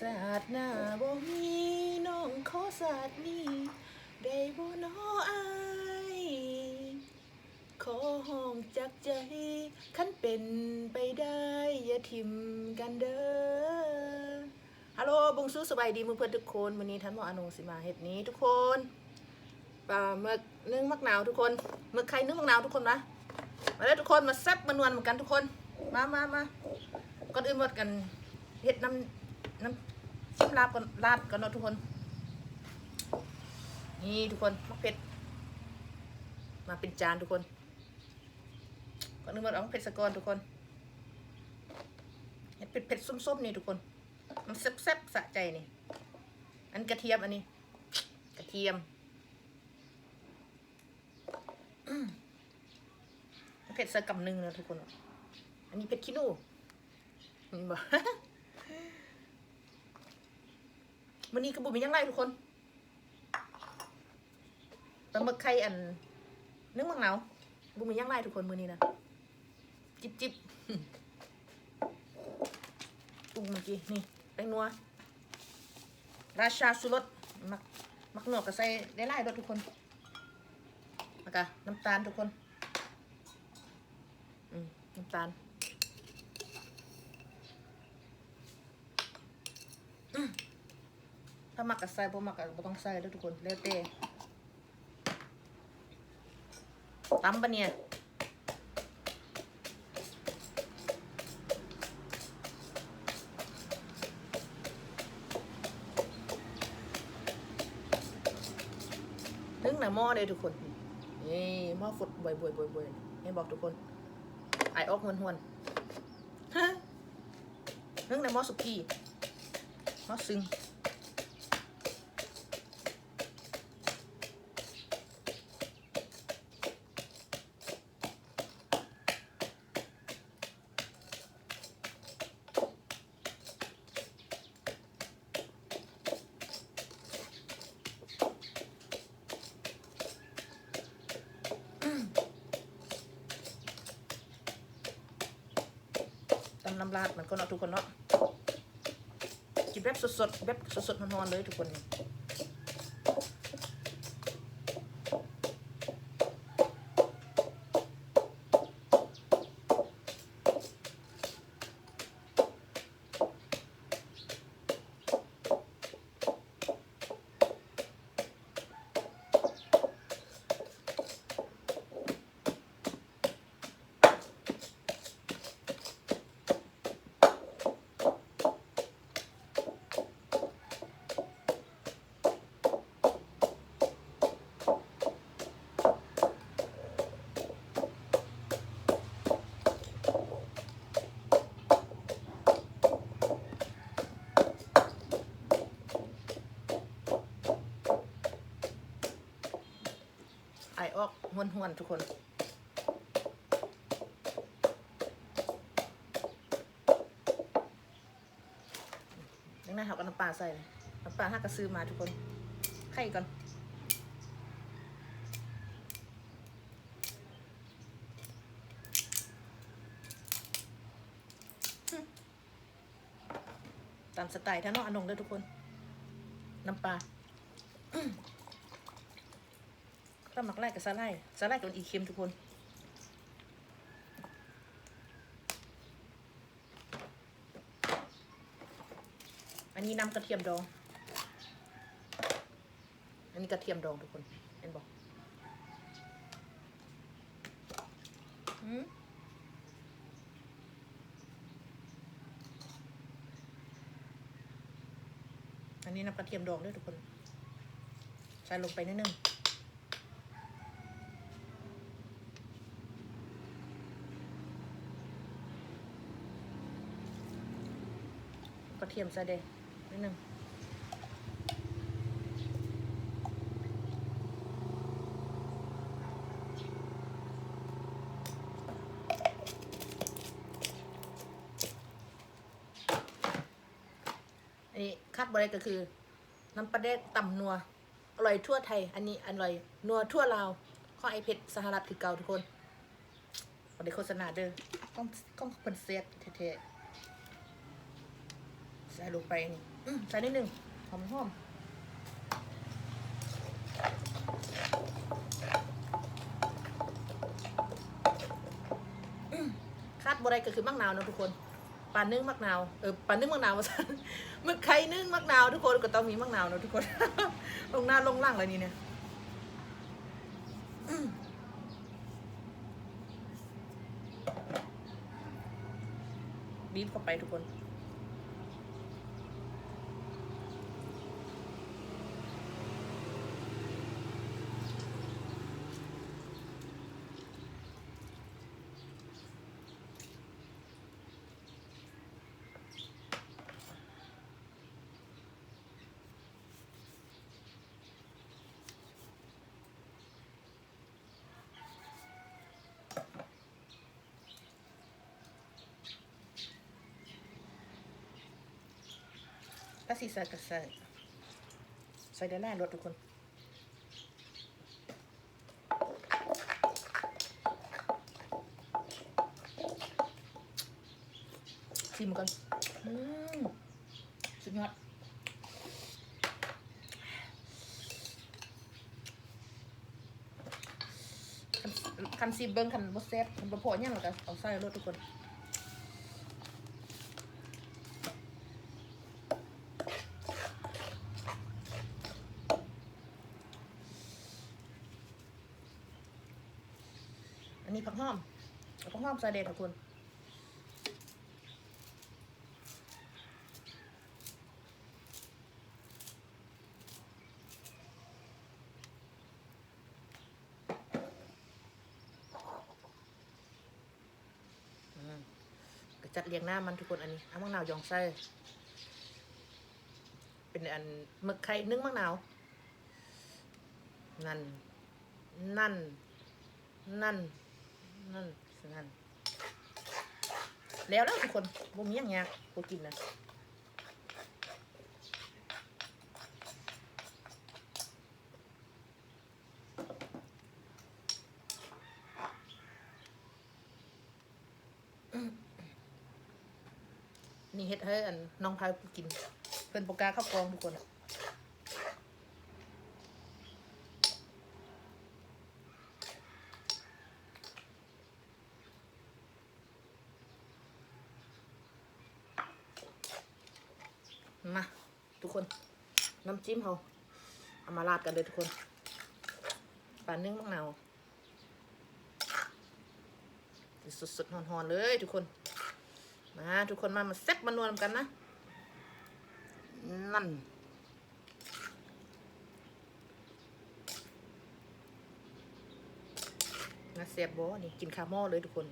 ศาสตร์หน้าบ่มีน้องขอศาสตร์นี้ได้บ่น้ออายขอห้องจากใจคันเป็นไปได้อย่าทิมกันเด้อฮัลโหลบุงสู้สบายดีมือเพื่อนทุกคนวันนี้ท่านหมออนงสิมาเฮ็ดนี้ทุกคนปลาหมึกนึ่งมักหนาวทุกคนหมึกไข่นึ่งมักหนาวทุกคนนะมาเลยทุกคนมาแซ่บมานวลเหมือนกันทุกคน มามามาก่อนอื่นหมดกันเฮ็ดน้ำ น้ำชิมลาบก่อนลาบก่อนเนาะทุกคน นี่ทุกคนมักเผ็ด มาเป็นจานทุกคนก่อนนึงมาเอาเผ็ดสะกอนทุกคนเห็ดเผ็ดเผ็ดส้มๆนี่ทุกคน มันแซ่บๆสะใจนี่ อันกระเทียมอันนี้ กระเทียมอืมเผ็ดสะกำหนึ่งนะทุกคน อันนี้เผ็ดขี้หนูนี่บอก วันนี้กระบุมยังไงทุกคนปลาหมึกไข่อันนึ่งมังนาวบุมยังไงทุกคนมือนี้นะจิบจิบปรุงเมื่อกี้นี่แป้งนัว ราชาสุรสมักมักหนวกก็ใส่ได้ไล่ด้วยทุกคนแล้วก็น้ำตาลทุกคนอืมน้ำตาลอืม ถ้ามักก็ใส่พอมักก็บ่ต้องใส่แล้วทุกคนแล้วแต่ตำปะเนี่ยนึ่งหน้าหม้อเลยทุกคน นี่หม้อฝดบวยบวยบวยบวยให้บอกทุกคน ไอออกหวนหวนฮะนึ่งหน้าหม้อสุกี้หม้อซึ้งตำน้ำราดเหมือนคนเอาะทุกคนเนาะ กิน แบบสดๆแบบสดๆนอนๆเลยทุกคนนี่ ออกหวนๆทุกคนดังนั้นเขาก็น้ำปลาใส่เลยน้ำปลาห้ากระซื้อมาทุกคน ไข่ก่อนตามสไตล์ท่านน้องอนงเด้อทุกคน น้ำปลา ถ้าหมักไล่กับสาไล่สาไล่กับอีเค็มทุกคนอันนี้น้ำกระเทียมดอง อันนี้กระเทียมดองทุกคน เห็นบอกอันนี้น้ำกระเทียมดองด้วยทุกคน ใส่ลงไปนิดนึง กระเทียมใส่เดนิดนึงอันนี้คาดบริก็คือ น้ำปลาแดกต่ำนัว อร่อยทั่วไทย อันนี้อร่อย นัวทั่วลาวข้อไอเพชรสหรัฐคือเก่าทุกคนบริโฆษณาเด้อต้องต้องเป็นเซตเท่ๆ ใส่ลงไปนี่ใส่นิดนึงหอมหอมคาดบ่ได้ก็คือมักนาวนะทุกคนปลานึ่งมักนาวเออปลานึ่งมักนาวว่าซั่นมึกไข่นึ่งมักนาวทุกคนก็ต้องมีมักนาวนะทุกคน ลงหน้าลงล่างเลยนี่เนี่ยบีบเข้าไปทุกคน ถ้าสีใส่ก็ใส่ใส่ได้หน้ารถทุกคนชิมกันอืมสุดยอดคันซีเบิ้งคันบดแซ่บคันบะพอเนี่ยเราก็เอาใส่รถทุกคน อันนี้ผักหอมผักหอมใส่เด็ดค่ะคุณจัดเรียงหน้ามันทุกคนอันนี้เอามะนาวยองไส้เป็นอันหมึกไข่นึ่งมะนาว นั่น นั่น นั่น นั่นสินั่นแล้วแล้วทุกคนบ่มีอย่างเงี้ยกูกินนะนี่เฮ็ดให้อันน้องพายกูกินเพิ่นโปกาข้าวกองทุกคนอะมา ทุกคน น้ำ จิ้มเขาเอามาราดกันเลยทุกคนปลานึ่งมะนาวสดๆหอนๆเลยทุกคน มาทุกคนมามาแซ่บมานวลกันนะ นั่นนะเสียบบอนี่กินคาหม้อเลยทุกคน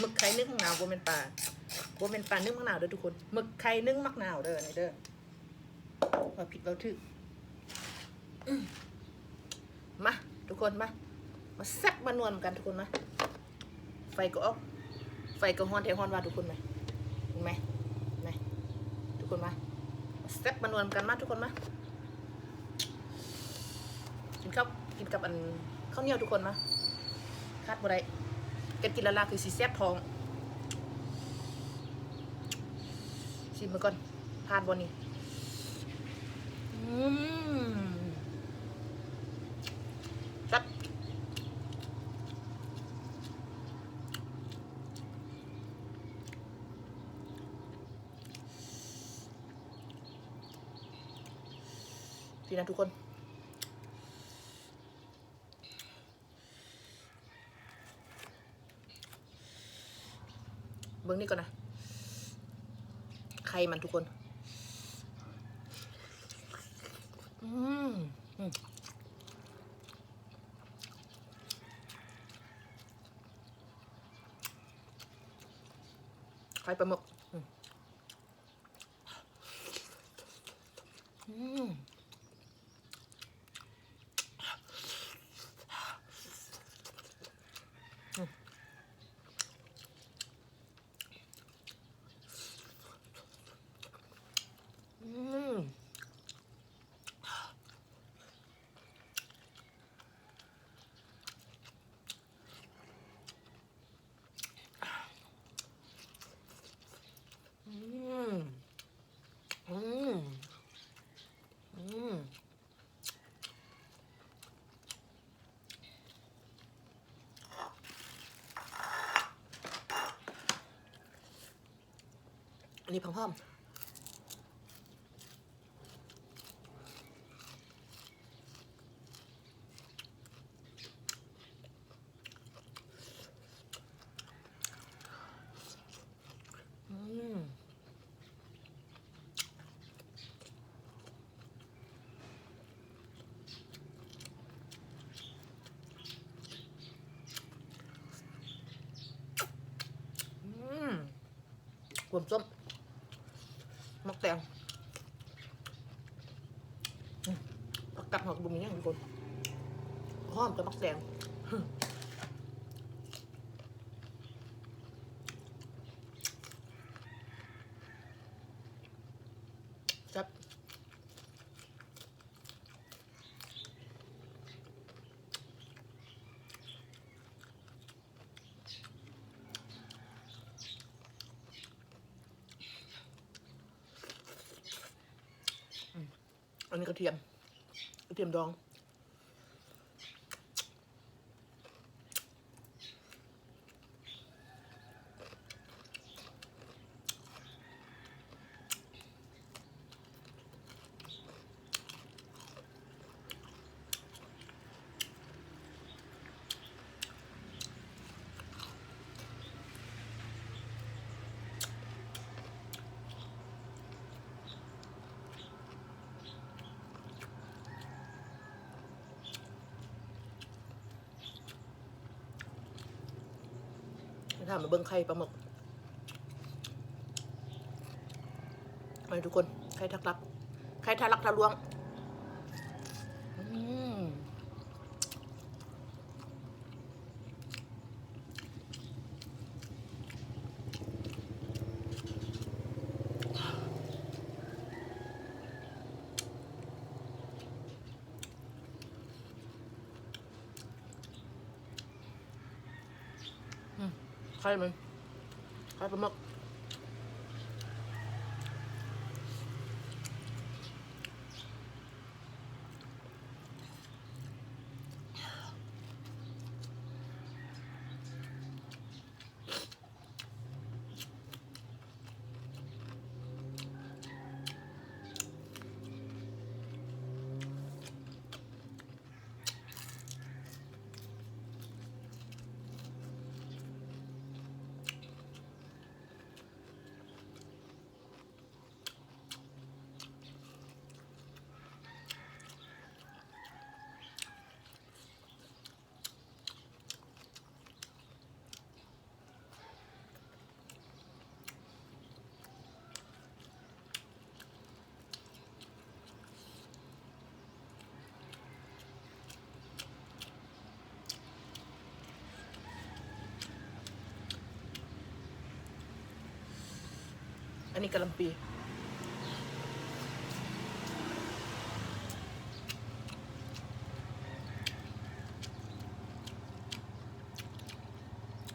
หมึกไข่นึ่งมะนาว บ่เป็นปลาบ่เป็นปลานึ่งมะนาวเด้อทุกคนหมึกไข่นึ่งมะนาวเด้อนเด้อว่าผิดเราถือมาทุกคนมา มาแซ่บมานวลกันทุกคนมาไฟก็ออก ไฟก็ฮอนแถฮอนว่าทุกคนไหมเห็นไหมไหมทุกคนมามแซ่บมานวลกันมาทุกคนมากินข้าวกินกับอันข้าวเหนียวทุกคนมาคาดบ่ได้กันกินละลาคือสีแซ่บทอง ชิมมาก่อนทานบนนี้จัดดีนะทุกคนเบิ้งนี่ก่อนนะ มันทุกคน อืมอืมไข่ปลาหมึกอืมอืม อืมอืมอืมอืม อันนี้พร้อม อืมอืมกวนส้มมักแตงอืมผักกัดหักบุ้มอย่างนี้ทุกคนหอมจะมักแตง จับอืม อันนี้กระเทียมกระเทียมดอง ถ้ามาเบิ้งไข่ปลาหมึกมาทุกคนไข่ทักลักไข่ทารักทะลวง ไข่มันไข่ปลาหมึก อันนี้กะหล่ำปี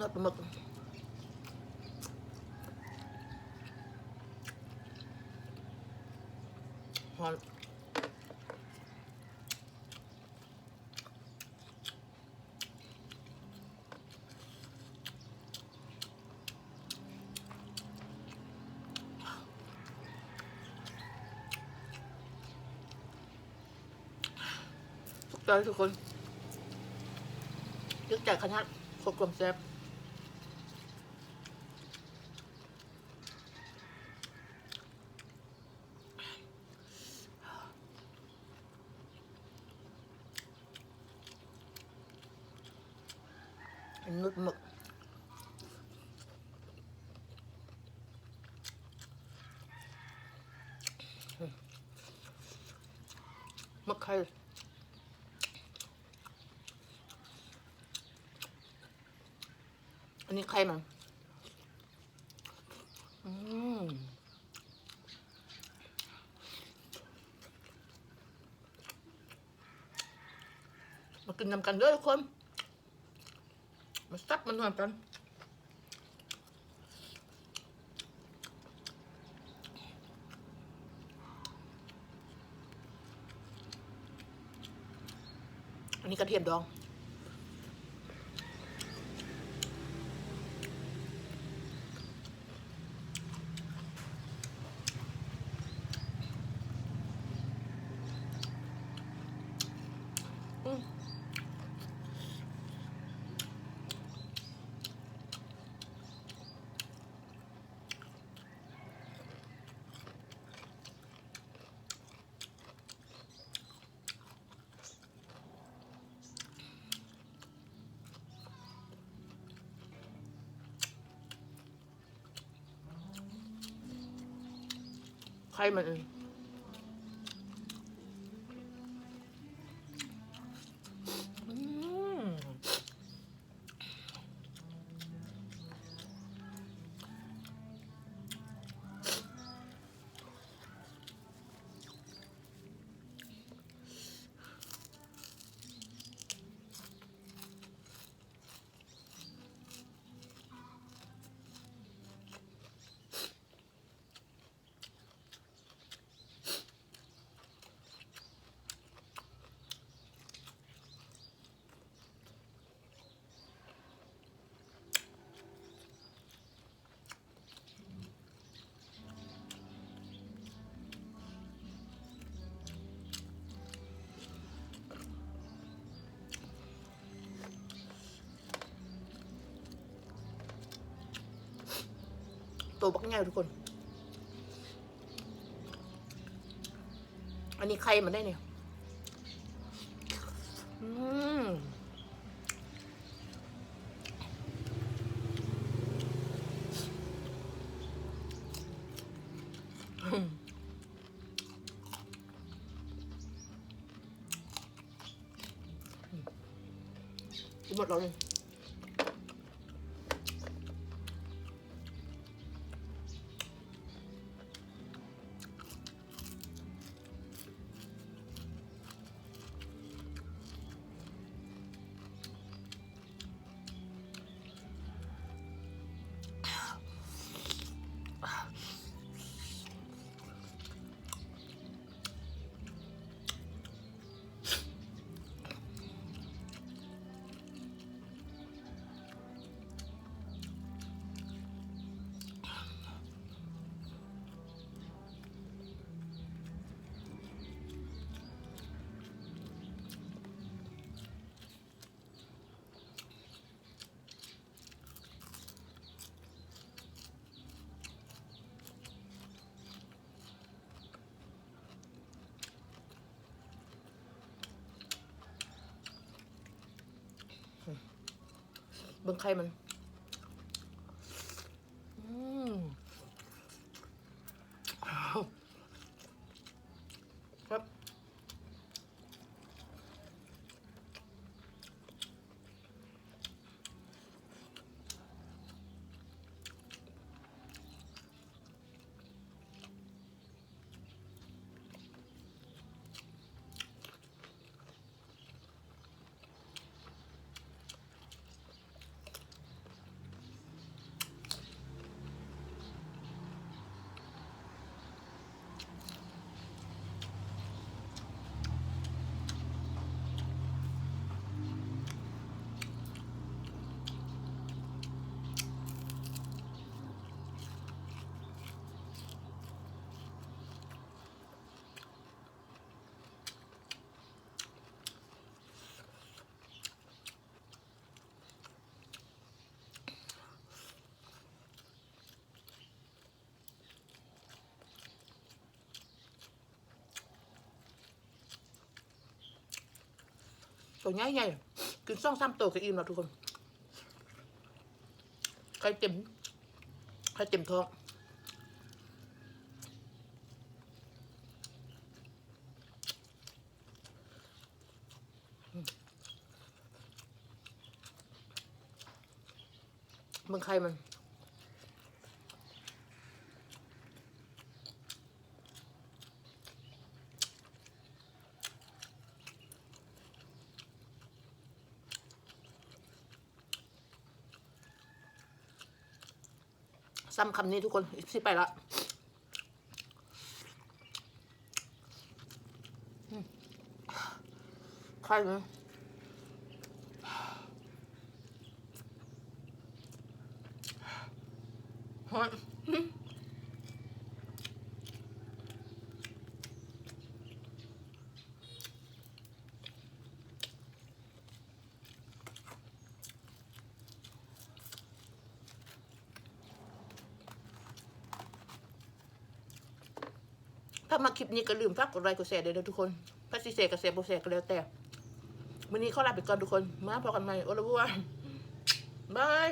รสปลาหมึก ทุกใจทุกคนยึกใจขนาดโคตรกลมแซ่บ nước mực mực hay นนี้ใครมั้งมากินนำกันด้วยทุกคน มาซับมันหน่อยกันอันนี้กระเทียมดอง ใค ตัวบักง่ายทุกคน อันนี้ใครมันได้เนี่ย อืมหมดแล้วเลย เบิ่งไข่มัน ตัวใหญ่ใหญ่กินซ่องซ้ำโตัวก็อิ่มแล้วทุกคนไข่เต็มไข่เต็มท้องอืมมึงใครมัน ซ้ำคำนี้ทุกคนสิไปละใครนะฮอ มินีก็ลืมฝากกดไลค์กดแชร์เดี๋ยนะทุกคนถ้าสิเสกกระแสโบแสกก็แล้วแต่วันนี้ขอลาไปก่อนทุกคน มาพอกันใหม่โอลาบัวบาย